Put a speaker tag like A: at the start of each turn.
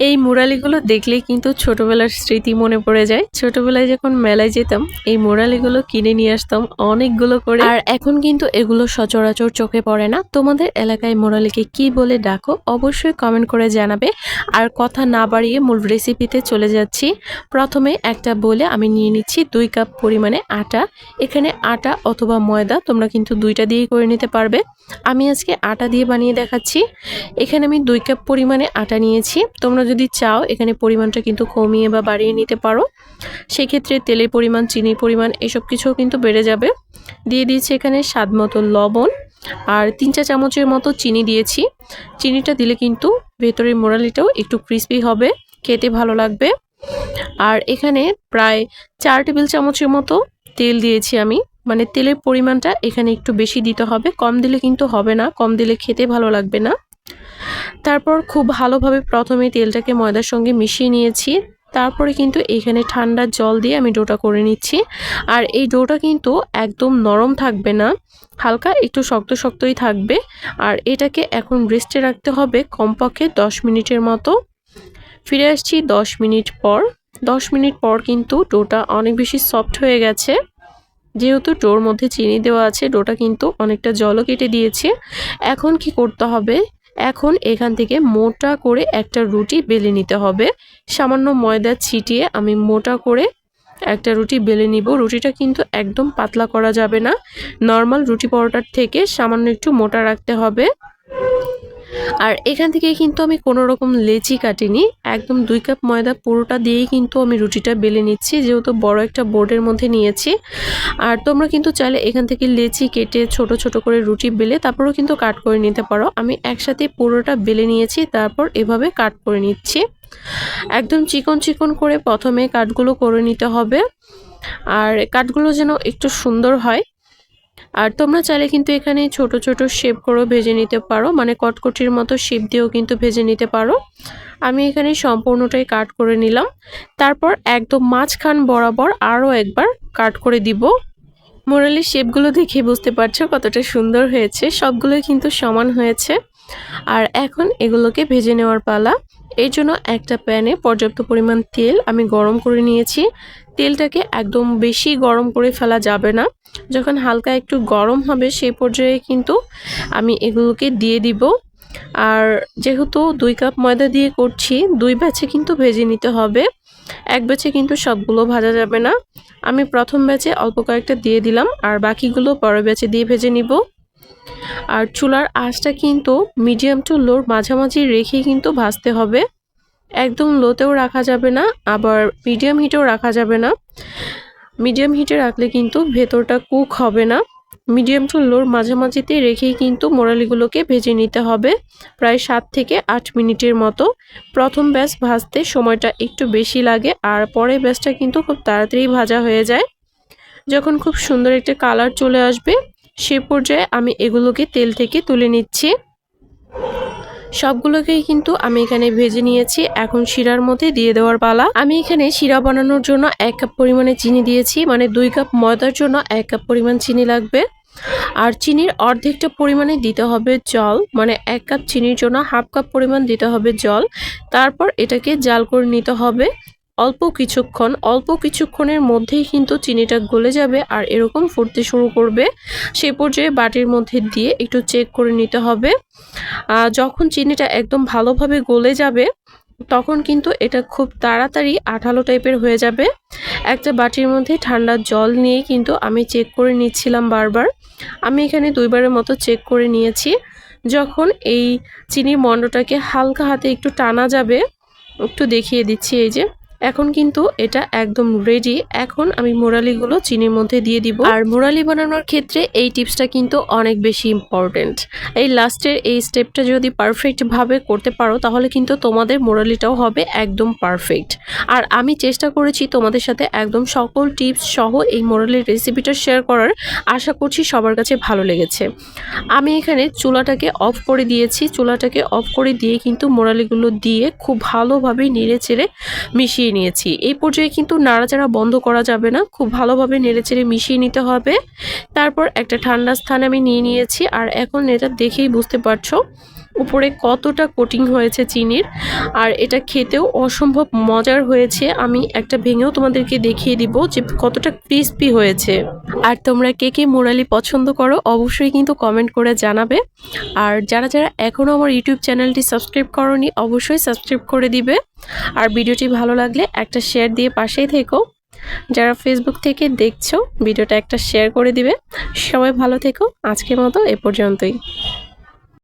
A: এই মুরালিগুলো দেখলেই কিন্তু ছোটবেলার স্মৃতি মনে পড়ে যায়। ছোটবেলায় যখন মেলায় যেতাম, এই মুরালিগুলো কিনে নিয়ে আসতাম অনেকগুলো করে। আর এখন কিন্তু এগুলো সচরাচর চোখে পড়ে না। তোমাদের এলাকায় মুরালিকে কি বলে ডাকো, অবশ্যই কমেন্ট করে জানাবে। আর কথা না বাড়িয়ে মূল রেসিপিতে চলে যাচ্ছি। প্রথমে একটা বলে আমি নিয়ে নিচ্ছি দুই কাপ পরিমাণে আটা। এখানে আটা অথবা ময়দা তোমরা কিন্তু দুইটা দিয়েই করে নিতে পারবে। আমি আজকে আটা দিয়ে বানিয়ে দেখাচ্ছি। এখানে আমি দুই কাপ পরিমাণে আটা নিয়েছি। তোমরা যদি চাও, এখানে পরিমাণটা কিন্তু কমিয়ে বা বাড়িয়ে নিতে পারো। সেক্ষেত্রে তেলের পরিমাণ, চিনির পরিমাণ এসব কিছুও কিন্তু বেড়ে যাবে। দিয়ে দিয়েছি এখানে স্বাদ মতো লবণ আর তিন চা চামচের মতো চিনি দিয়েছি। চিনিটা দিলে কিন্তু ভেতরের মোড়ালিটাও একটু ক্রিস্পি হবে, খেতে ভালো লাগবে। আর এখানে প্রায় চার টেবিল চামচের মতো তেল দিয়েছি আমি। মানে তেলের পরিমাণটা এখানে একটু বেশি দিতে হবে। কম দিলে কিন্তু হবে না, কম দিলে খেতে ভালো লাগবে না। তারপর খুব ভালোভাবে প্রথমে তেলটাকে ময়দার সঙ্গে মিশিয়ে নিয়েছি। তারপরে কিন্তু এখানে ঠান্ডা জল দিয়ে আমি ডোটা করে নিচ্ছি। আর এই ডোটা কিন্তু একদম নরম থাকবে না, হালকা একটু শক্ত শক্তই থাকবে। আর এটাকে এখন রেস্টে রাখতে হবে কমপক্ষে দশ মিনিটের মতো। ফিরে আসছি দশ মিনিট পর। দশ মিনিট পর কিন্তু ডোটা অনেক বেশি সফট হয়ে গেছে। যেহেতু ডোর মধ্যে চিনি দেওয়া আছে, ডোটা কিন্তু অনেকটা জলও কেটে দিয়েছে। এখন কি করতে হবে? এখন এখান থেকে মোটা করে একটা রুটি বেলে নিতে হবে। সামান্য ময়দা ছিটিয়ে আমি মোটা করে একটা রুটি বেলে নিব। রুটিটা কিন্তু একদম পাতলা করা যাবে না। নর্মাল রুটি পরোটার থেকে সামান্য একটু মোটা রাখতে হবে। আর এখান থেকে কিন্তু আমি কোনো রকম লেচি কাটিনি। একদম দুই কাপ ময়দা পুরোটা দিয়েই কিন্তু আমি রুটিটা বেলে নিচ্ছি, যেহেতু বড় একটা বোর্ডের মধ্যে নিয়েছি। আর তোমরা কিন্তু চাইলে এখান থেকে লেচি কেটে ছোট ছোট করে রুটি বেলে তারপরেও কিন্তু কাট করে নিতে পারো। আমি একসাথে পুরোটা বেলে নিয়েছি, তারপর এভাবে কাট করে নিচ্ছি। একদম চিকন চিকন করে প্রথমে কাটগুলো করে নিতে হবে। আর কাঠগুলো যেন একটু সুন্দর হয় আর তোমরা চাইলে কিন্তু এখানে ছোট ছোট শেপ করেও ভেজে নিতে পারো। মানে কটকটির মতো শেপ দিয়েও কিন্তু ভেজে নিতে পারো। আমি এখানে সম্পূর্ণটাই কাট করে নিলাম। তারপর একদম মাঝখান বরাবর আরও একবার কাট করে দিব। মোরালির শেপগুলো দেখে বুঝতে পারছ কতটা সুন্দর হয়েছে। সবগুলোই কিন্তু সমান হয়েছে। আর এখন এগুলোকে ভেজে নেওয়ার পালা। এই জন্য একটা প্যানে পর্যাপ্ত পরিমাণ তেল আমি গরম করে নিয়েছি। তেলটাকে একদম বেশি গরম করে ফেলা যাবে না। যখন হালকা একটু গরম হবে সেই পর্যায়ে কিন্তু আমি এগুলোকে দিয়ে দিব। আর যেহেতু দুই কাপ ময়দা দিয়ে করছি, দুই ব্যাচে কিন্তু ভেজে নিতে হবে। এক ব্যাচে কিন্তু সবগুলো ভাজা যাবে না। আমি প্রথম ব্যাচে অল্প কয়েকটা দিয়ে দিলাম, আর বাকিগুলো পরের ব্যাচে দিয়ে ভেজে নিব। আর চুলার আঁচটা কিন্তু মিডিয়াম টু লোর মাঝামাঝি রেখেই কিন্তু ভাজতে হবে। একদম লোতেও রাখা যাবে না, আবার মিডিয়াম হিটেও রাখা যাবে না। মিডিয়াম হিটে রাখলে কিন্তু ভেতরটা কুক হবে না। মিডিয়াম টু লোর মাঝামাঝিতে রেখেই কিন্তু মোরালিগুলোকে ভেজে নিতে হবে প্রায় সাত থেকে আট মিনিটের মতো। প্রথম ব্যাস ভাজতে সময়টা একটু বেশি লাগে, আর পরের ব্যাসটা কিন্তু খুব তাড়াতাড়ি ভাজা হয়ে যায়। যখন খুব সুন্দর একটা কালার চলে আসবে সে পর্যায়ে আমি এগুলোকে তেল থেকে তুলে নিচ্ছি। সবগুলোকেই কিন্তু আমি এখানে ভেজে নিয়েছি। এখন শিরার মধ্যে দিয়ে দেওয়ার পালা। আমি এখানে শিরা বানানোর জন্য এক কাপ পরিমাণে চিনি দিয়েছি মানে দুই কাপ ময়দার জন্য এক কাপ পরিমাণ চিনি লাগবে। আর চিনির অর্ধেকটা পরিমাণে দিতে হবে জল মানে এক কাপ চিনির জন্য হাফ কাপ পরিমাণ দিতে হবে জল। তারপর এটাকে জাল করে নিতে হবে। অল্প কিছুক্ষণ, অল্প কিছুক্ষণের মধ্যেই কিন্তু চিনিটা গলে যাবে আর এরকম ফুটতে শুরু করবে। সে পর্যায়ে বাটির মধ্যে দিয়ে একটু চেক করে নিতে হবে। যখন চিনিটা একদম ভালোভাবে গলে যাবে, তখন কিন্তু এটা খুব তাড়াতাড়ি আঠালো টাইপের হয়ে যাবে। একটা বাটির মধ্যে ঠান্ডা জল নিয়ে কিন্তু আমি চেক করে নিচ্ছিলাম বারবার। আমি এখানে দুইবারের মতো চেক করে নিয়েছি। যখন এই চিনি মন্ডটাকে হালকা হাতে একটু টানা যাবে, একটু দেখিয়ে দিচ্ছি এই যে। এখন কিন্তু এটা একদম রেডি এখন আমি মোরালিগুলো চিনির মধ্যে দিয়ে দিব। আর মোরালি বানানোর ক্ষেত্রে এই টিপসটা কিন্তু অনেক বেশি ইম্পর্টেন্ট এই লাস্টের এই স্টেপটা যদি পারফেক্টভাবে করতে পারো, তাহলে কিন্তু তোমাদের মোরালিটাও হবে একদম পারফেক্ট আর আমি চেষ্টা করেছি তোমাদের সাথে একদম সকল টিপস সহ এই মোরালির রেসিপিটা শেয়ার করার। আশা করছি সবার কাছে ভালো লেগেছে। আমি এখানে চুলাটাকে অফ করে দিয়েছি। চুলাটাকে অফ করে দিয়ে কিন্তু মোরালিগুলো দিয়ে খুব ভালোভাবে নেড়ে চেড়ে মিশিয়ে মিশিয়ে নিয়েছি। এই পর্যায়ে কিন্তু নাড়াচাড়া বন্ধ করা যাবে না। খুব ভালোভাবে নেড়েচেড়ে মিশিয়ে নিতে হবে। তারপর একটা ঠান্ডা স্থান আমি নিয়ে নিয়েছি। আর এখন এটা দেখেই বুঝতে পারছ উপরে কতটা কোটিং হয়েছে চিনির, আর এটা খেতেও অসম্ভব মজার হয়েছে। আমি একটা ভেঙেও তোমাদেরকে দেখিয়ে দিব যে কতটা ক্রিস্পি হয়েছে। আর তোমরা কে কে মোরালি পছন্দ করো, অবশ্যই কিন্তু কমেন্ট করে জানাবে। আর যারা যারা এখনও আমার ইউটিউব চ্যানেলটি সাবস্ক্রাইব করনি, অবশ্যই সাবস্ক্রাইব করে দিবে। আর ভিডিওটি ভালো লাগলে একটা শেয়ার দিয়ে পাশেই থেকো। যারা ফেসবুক থেকে দেখছ, ভিডিওটা একটা শেয়ার করে দিবে। সবাই ভালো থেকো। আজকের মতো এ পর্যন্তই।